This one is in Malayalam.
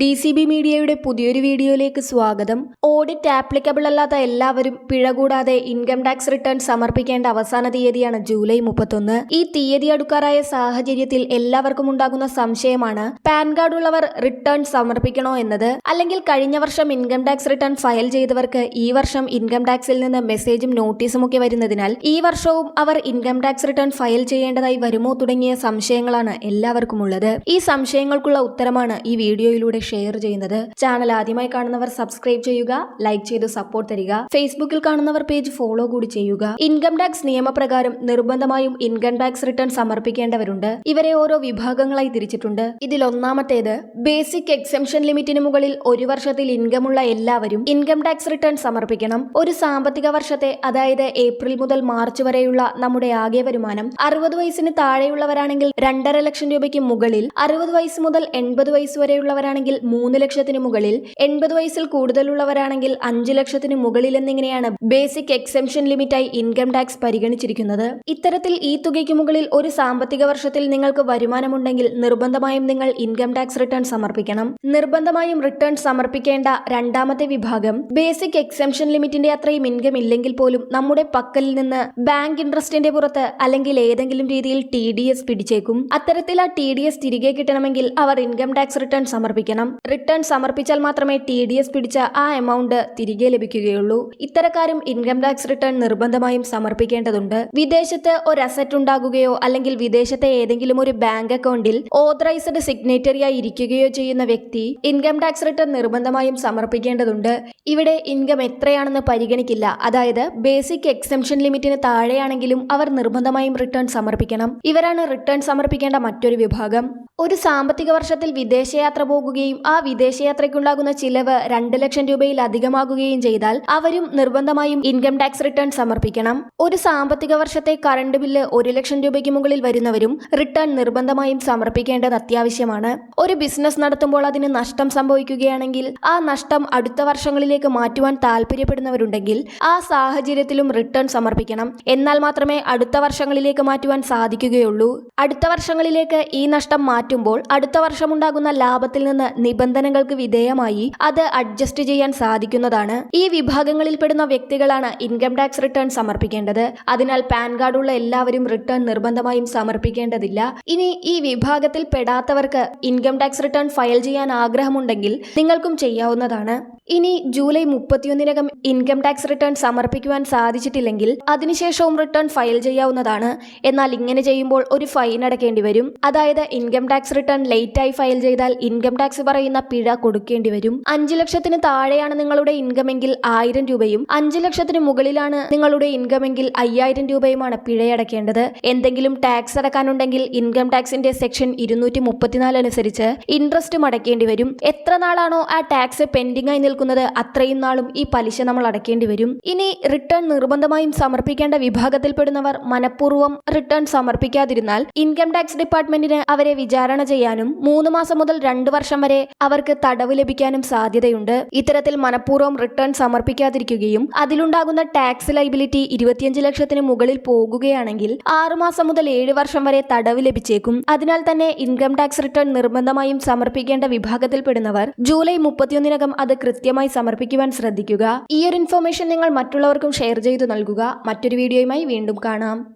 ഡി സി ബി മീഡിയയുടെ പുതിയൊരു വീഡിയോയിലേക്ക് സ്വാഗതം. ഓഡിറ്റ് ആപ്ലിക്കബിൾ അല്ലാത്ത എല്ലാവരും പിഴ കൂടാതെ ഇൻകം ടാക്സ് റിട്ടേൺ സമർപ്പിക്കേണ്ട അവസാന തീയതിയാണ് ജൂലൈ മുപ്പത്തൊന്ന്. ഈ തീയതി അടുക്കാറായ സാഹചര്യത്തിൽ എല്ലാവർക്കും ഉണ്ടാകുന്ന സംശയമാണ് പാൻ കാർഡ് ഉള്ളവർ റിട്ടേൺ സമർപ്പിക്കണോ എന്നത്? അല്ലെങ്കിൽ കഴിഞ്ഞ വർഷം ഇൻകം ടാക്സ് റിട്ടേൺ ഫയൽ ചെയ്തവർക്ക് ഈ വർഷം ഇൻകം ടാക്സിൽ നിന്ന് മെസ്സേജും നോട്ടീസും ഒക്കെ വരുന്നതിനാൽ ഈ വർഷവും അവർ ഇൻകം ടാക്സ് റിട്ടേൺ ഫയൽ ചെയ്യേണ്ടതായി വരുമോ തുടങ്ങിയ സംശയങ്ങളാണ് എല്ലാവർക്കും ഉള്ളത് ഈ സംശയങ്ങൾക്കുള്ള ഉത്തരമാണ് ഈ വീഡിയോയിലൂടെ ഷെയർ ചെയ്യുന്നത്. ചാനൽ ആദ്യമായി കാണുന്നവർ സബ്സ്ക്രൈബ് ചെയ്യുക ലൈക്ക് ചെയ്ത് സപ്പോർട്ട് തരിക. ഫേസ്ബുക്കിൽ കാണുന്നവർ പേജ് ഫോളോ കൂടി ചെയ്യുക. ഇൻകം ടാക്സ് നിയമപ്രകാരം നിർബന്ധമായും ഇൻകം ടാക്സ് റിട്ടേൺ സമർപ്പിക്കേണ്ടവരുണ്ട്. ഇവരെ ഓരോ വിഭാഗങ്ങളായി തിരിച്ചിട്ടുണ്ട്. ഇതിൽ ഒന്നാമത്തേത് ബേസിക് എക്സംഷൻ ലിമിറ്റിന് മുകളിൽ ഒരു വർഷത്തിൽ ഇൻകമുള്ള എല്ലാവരും ഇൻകം ടാക്സ് റിട്ടേൺ സമർപ്പിക്കണം. ഒരു സാമ്പത്തിക വർഷത്തെ അതായത് ഏപ്രിൽ മുതൽ മാർച്ച് വരെയുള്ള നമ്മുടെ ആകെ വരുമാനം അറുപത് വയസ്സിന് താഴെയുള്ളവരാണെങ്കിൽ രണ്ടര ലക്ഷം രൂപയ്ക്ക് മുകളിൽ അറുപത് വയസ്സ് മുതൽ എൺപത് വയസ്സ് വരെയുള്ളവരാണെങ്കിൽ മൂന്ന് ലക്ഷത്തിന് മുകളിൽ എൺപത് വയസ്സിൽ കൂടുതലുള്ളവരാണെങ്കിൽ അഞ്ച് ലക്ഷത്തിന് മുകളിൽ എന്നിങ്ങനെയാണ് ബേസിക് എക്സെംഷൻ ലിമിറ്റായി ഇൻകം ടാക്സ് പരിഗണിച്ചിരിക്കുന്നത്. ഇത്തരത്തിൽ ഈ തുകയ്ക്ക് മുകളിൽ ഒരു സാമ്പത്തിക വർഷത്തിൽ നിങ്ങൾക്ക് വരുമാനമുണ്ടെങ്കിൽ നിർബന്ധമായും നിങ്ങൾ ഇൻകം ടാക്സ് റിട്ടേൺ സമർപ്പിക്കണം. നിർബന്ധമായും റിട്ടേൺ സമർപ്പിക്കേണ്ട രണ്ടാമത്തെ വിഭാഗം ബേസിക് എക്സെംഷൻ ലിമിറ്റിന്റെ അത്രയും ഇൻകം ഇല്ലെങ്കിൽ പോലും നമ്മുടെ പക്കലിൽ നിന്ന് ബാങ്ക് ഇൻട്രസ്റ്റിന്റെ പുറത്ത് അല്ലെങ്കിൽ ഏതെങ്കിലും രീതിയിൽ ടി ഡി എസ് പിടിച്ചേക്കും. അത്തരത്തിൽ ആ ടി ഡി എസ് തിരികെ കിട്ടണമെങ്കിൽ അവർ ഇൻകം ടാക്സ് റിട്ടേൺ സമർപ്പിക്കണം റിട്ടേൺ സമർപ്പിച്ചാൽ മാത്രമേ ടി ഡി എസ് പിടിച്ച ആ എമൗണ്ട് തിരികെ ലഭിക്കുകയുള്ളൂ. ഇത്തരക്കാരും ഇൻകം ടാക്സ് റിട്ടേൺ നിർബന്ധമായും സമർപ്പിക്കേണ്ടതുണ്ട്. വിദേശത്ത് ഒരു അസറ്റ് ഉണ്ടാകുകയോ അല്ലെങ്കിൽ വിദേശത്തെ ഏതെങ്കിലും ഒരു ബാങ്ക് അക്കൗണ്ടിൽ ഓതറൈസ്ഡ് സിഗ്നേറ്ററിയായി ഇരിക്കുകയോ ചെയ്യുന്ന വ്യക്തി ഇൻകം ടാക്സ് റിട്ടേൺ നിർബന്ധമായും സമർപ്പിക്കേണ്ടതുണ്ട്. ഇവിടെ ഇൻകം എത്രയാണെന്ന് പരിഗണിക്കില്ല. അതായത് ബേസിക് എക്സംഷൻ ലിമിറ്റിന് താഴെയാണെങ്കിലും അവർ നിർബന്ധമായും റിട്ടേൺ സമർപ്പിക്കണം. ഇവരാണ് റിട്ടേൺ സമർപ്പിക്കേണ്ട മറ്റൊരു വിഭാഗം. ഒരു സാമ്പത്തിക വർഷത്തിൽ വിദേശയാത്ര പോകുകയും ആ വിദേശയാത്രയ്ക്കുണ്ടാകുന്ന ചിലവ് രണ്ട് ലക്ഷം രൂപയിൽ അധികമാകുകയും ചെയ്താൽ അവരും നിർബന്ധമായും ഇൻകം ടാക്സ് റിട്ടേൺ സമർപ്പിക്കണം. ഒരു സാമ്പത്തിക വർഷത്തെ കറണ്ട് ബില്ല് ഒരു ലക്ഷം രൂപയ്ക്ക് മുകളിൽ വരുന്നവരും റിട്ടേൺ നിർബന്ധമായും സമർപ്പിക്കേണ്ടത് അത്യാവശ്യമാണ്. ഒരു ബിസിനസ് നടത്തുമ്പോൾ അതിന് നഷ്ടം സംഭവിക്കുകയാണെങ്കിൽ ആ നഷ്ടം അടുത്ത വർഷങ്ങളിലേക്ക് മാറ്റുവാൻ താല്പര്യപ്പെടുന്നവരുണ്ടെങ്കിൽ ആ സാഹചര്യത്തിലും റിട്ടേൺ സമർപ്പിക്കണം. എന്നാൽ മാത്രമേ അടുത്ത വർഷങ്ങളിലേക്ക് മാറ്റുവാൻ സാധിക്കുകയുള്ളൂ. അടുത്ത വർഷങ്ങളിലേക്ക് ഈ നഷ്ടം മാറ്റുമ്പോൾ അടുത്ത വർഷമുണ്ടാകുന്ന ലാഭത്തിൽ നിന്ന് നിബന്ധനകൾക്ക് വിധേയമായി അത് അഡ്ജസ്റ്റ് ചെയ്യാൻ സാധിക്കുന്നതാണ്. ഈ വിഭാഗങ്ങളിൽപ്പെടുന്ന വ്യക്തികളാണ് ഇൻകം ടാക്സ് റിട്ടേൺ സമർപ്പിക്കേണ്ടത്. അതിനാൽ പാൻ കാർഡുള്ള എല്ലാവരും റിട്ടേൺ നിർബന്ധമായും സമർപ്പിക്കേണ്ടതില്ല. ഇനി ഈ വിഭാഗത്തിൽ പെടാത്തവർക്ക് ഇൻകം ടാക്സ് റിട്ടേൺ ഫയൽ ചെയ്യാൻ ആഗ്രഹമുണ്ടെങ്കിൽ നിങ്ങൾക്കും ചെയ്യാവുന്നതാണ്. ഇനി ജൂലൈ മുപ്പത്തിയൊന്നിനകം ഇൻകം ടാക്സ് റിട്ടേൺ സമർപ്പിക്കുവാൻ സാധിച്ചിട്ടില്ലെങ്കിൽ അതിനുശേഷവും റിട്ടേൺ ഫയൽ ചെയ്യാവുന്നതാണ്. എന്നാൽ ഇങ്ങനെ ചെയ്യുമ്പോൾ ഒരു ഫൈൻ അടക്കേണ്ടി വരും. അതായത് ഇൻകം ടാക്സ് റിട്ടേൺ ലേറ്റായി ഫയൽ ചെയ്താൽ ഇൻകം ടാക്സ് പറയുന്ന പിഴ കൊടുക്കേണ്ടി വരും. അഞ്ച് ലക്ഷത്തിന് താഴെയാണ് നിങ്ങളുടെ ഇൻകമെങ്കിൽ ആയിരം രൂപയും അഞ്ച് ലക്ഷത്തിന് മുകളിലാണ് നിങ്ങളുടെ ഇൻകമെങ്കിൽ അയ്യായിരം രൂപയുമാണ് പിഴയടക്കേണ്ടത് എന്തെങ്കിലും ടാക്സ് അടക്കാനുണ്ടെങ്കിൽ ഇൻകം ടാക്സിന്റെ സെക്ഷൻ ഇരുന്നൂറ്റി മുപ്പത്തിനാല് അനുസരിച്ച് ഇൻട്രസ്റ്റും അടക്കേണ്ടി വരും. എത്ര നാളാണോ ആ ടാക്സ് പെൻഡിംഗ് ആയി നിൽക്കുന്നത് അത്രയും നാളും ഈ പലിശ നമ്മൾ അടയ്ക്കേണ്ടി വരും. ഇനി റിട്ടേൺ നിർബന്ധമായും സമർപ്പിക്കേണ്ട വിഭാഗത്തിൽപ്പെടുന്നവർ മനഃപൂർവം റിട്ടേൺ സമർപ്പിക്കാതിരുന്നാൽ ഇൻകം ടാക്സ് ഡിപ്പാർട്ട്മെന്റിന് അവരെ വിചാരണ ചെയ്യാനും മൂന്ന് മാസം മുതൽ രണ്ടു വർഷം വരെ അവർക്ക് തടവ് ലഭിക്കാനും സാധ്യതയുണ്ട്. ഇത്തരത്തിൽ മനഃപൂർവം റിട്ടേൺ സമർപ്പിക്കാതിരിക്കുകയും അതിലുണ്ടാകുന്ന ടാക്സ് ലൈബിലിറ്റി ഇരുപത്തിയഞ്ച് ലക്ഷത്തിന് മുകളിൽ പോകുകയാണെങ്കിൽ ആറുമാസം മുതൽ ഏഴ് വർഷം വരെ തടവ് ലഭിച്ചേക്കും. അതിനാൽ തന്നെ ഇൻകം ടാക്സ് റിട്ടേൺ നിർബന്ധമായും സമർപ്പിക്കേണ്ട വിഭാഗത്തിൽപ്പെടുന്നവർ ജൂലൈ മുപ്പത്തിയൊന്നിനകം അത് കൃത്യമായി സമർപ്പിക്കുവാൻ ശ്രദ്ധിക്കുക. ഈ ഒരു ഇൻഫോർമേഷൻ നിങ്ങൾ മറ്റുള്ളവർക്കും ഷെയർ ചെയ്തു നൽകുക. മറ്റൊരു വീഡിയോയുമായി വീണ്ടും കാണാം.